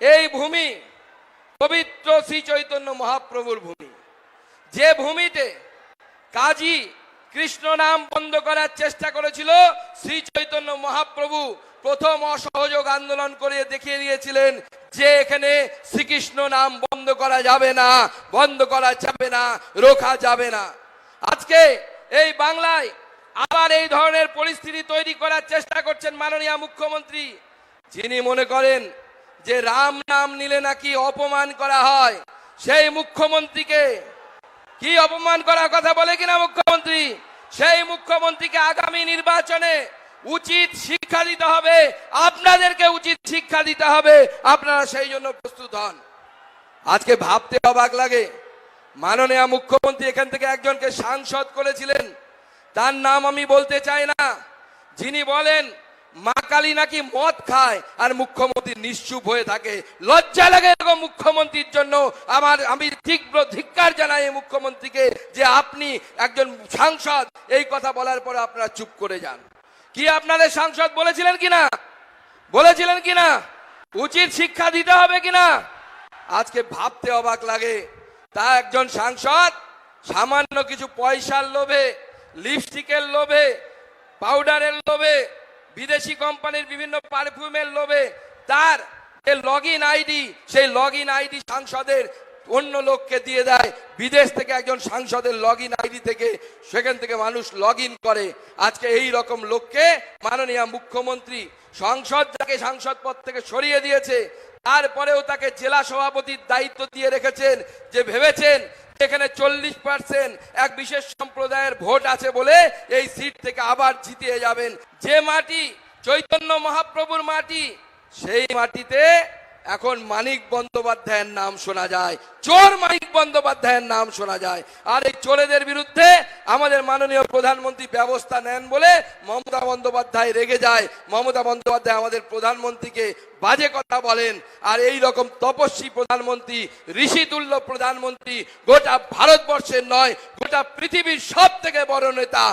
এই ভূমি পবিত্র শ্রী চৈতন্য মহাপ্রভুর ভূমি। যে ভূমিতে কাজী কৃষ্ণ নাম বন্ধ করার চেষ্টা করেছিল শ্রী চৈতন্য মহাপ্রভু প্রথম অসহযোগ আন্দোলন করে দেখিয়ে দিয়েছিলেন যে এখানে শ্রীকৃষ্ণ নাম বন্ধ করা যাবে না, বন্ধ করা যাবে না, রোখা যাবে না। আজকে এই বাংলায় আবার এই ধরনের পরিস্থিতি তৈরি করার চেষ্টা করছেন মাননীয় মুখ্যমন্ত্রী। যিনি মনে করেন যে রাম নাম নিলে নাকি অপমান করা হয়? সেই মুখ্যমন্ত্রীকে কি অপমান করার কথা বলে কিনা মুখ্যমন্ত্রী? সেই মুখ্যমন্ত্রীকে আগামী নির্বাচনে উচিত শিক্ষা দিতে হবে। আপনাদেরকে উচিত শিক্ষা দিতে হবে। আপনারা সেই জন্য প্রস্তুত হন। আজকে ভাবতে অবাক লাগে। মাননীয় মুখ্যমন্ত্রী এখান থেকে একজনকে সাংসদ করেছিলেন। তার নাম আমি বলতে চাই না। যিনি বলেন মা কালী নাকি মদ খায় আর মুখ্যমন্ত্রী নিশ্চুপ হয়ে থাকে। লজ্জা লাগে এরকম মুখ্যমন্ত্রীর জন্য। আমার আমি তীব্র ধিক্কার জানাই এই মুখ্যমন্ত্রীকে যে আপনি একজন সাংসদ। এই কথা বলার পরে আপনারা চুপ করে যান। কি আপনাদের সাংসদ বলেছিলেন কিনা বলেছিলেন কিনা উচিত শিক্ষা দিতে হবে কিনা আজকে ভাবতে অবাক লাগে। তা একজন সাংসদ সামান্য কিছু পয়সার লোভে, লিপস্টিকের লোভে, পাউডারের লোভে বিদেশি কোম্পানির বিভিন্ন পারফিউমের লোভে তার লগ ইন আইডি সেই লগ ইন আইডি সাংসদের অন্য লোককে দিয়ে দেয়। বিদেশ থেকে একজন সাংসদের লগ ইন আইডি থেকে সেখান থেকে মানুষ লগ ইন করে। আজকে এই রকম লোককে মাননীয় মুখ্যমন্ত্রী সংসদ যাকে সাংসদ পদ থেকে সরিয়ে দিয়েছে, তারপরেও তাকে জেলা সভাপতির দায়িত্ব দিয়ে রেখেছেন, যে ভেবেছেন এখানে চল্লিশ পার্সেন্ট এক বিশেষ সম্প্রদায়ের ভোট আছে বলে এই সিট থেকে আবার জিতিয়ে যাবেন। যে মাটি, চৈতন্য মহাপ্রভুর মাটি, সেই মাটিতে এখন মানিক বন্দ্যোপাধ্যায়ের নাম শোনা যায়। চোর মানিক বন্দ্যোপাধ্যায়ের নাম শোনা যায়। আর এই চোরেদের বিরুদ্ধে আমাদের মাননীয় প্রধানমন্ত্রী ব্যবস্থা নেন বলে মমতা বন্দ্যোপাধ্যায় রেগে যায়। মমতা বন্দ্যোপাধ্যায় আমাদের প্রধানমন্ত্রীকে বাজে কথা বলেন। আর এই রকম তপস্বী প্রধানমন্ত্রী, ঋষিতুল্য প্রধানমন্ত্রী গোটা ভারতবর্ষের নয়, গোটা পৃথিবীর সব থেকে বড় নেতা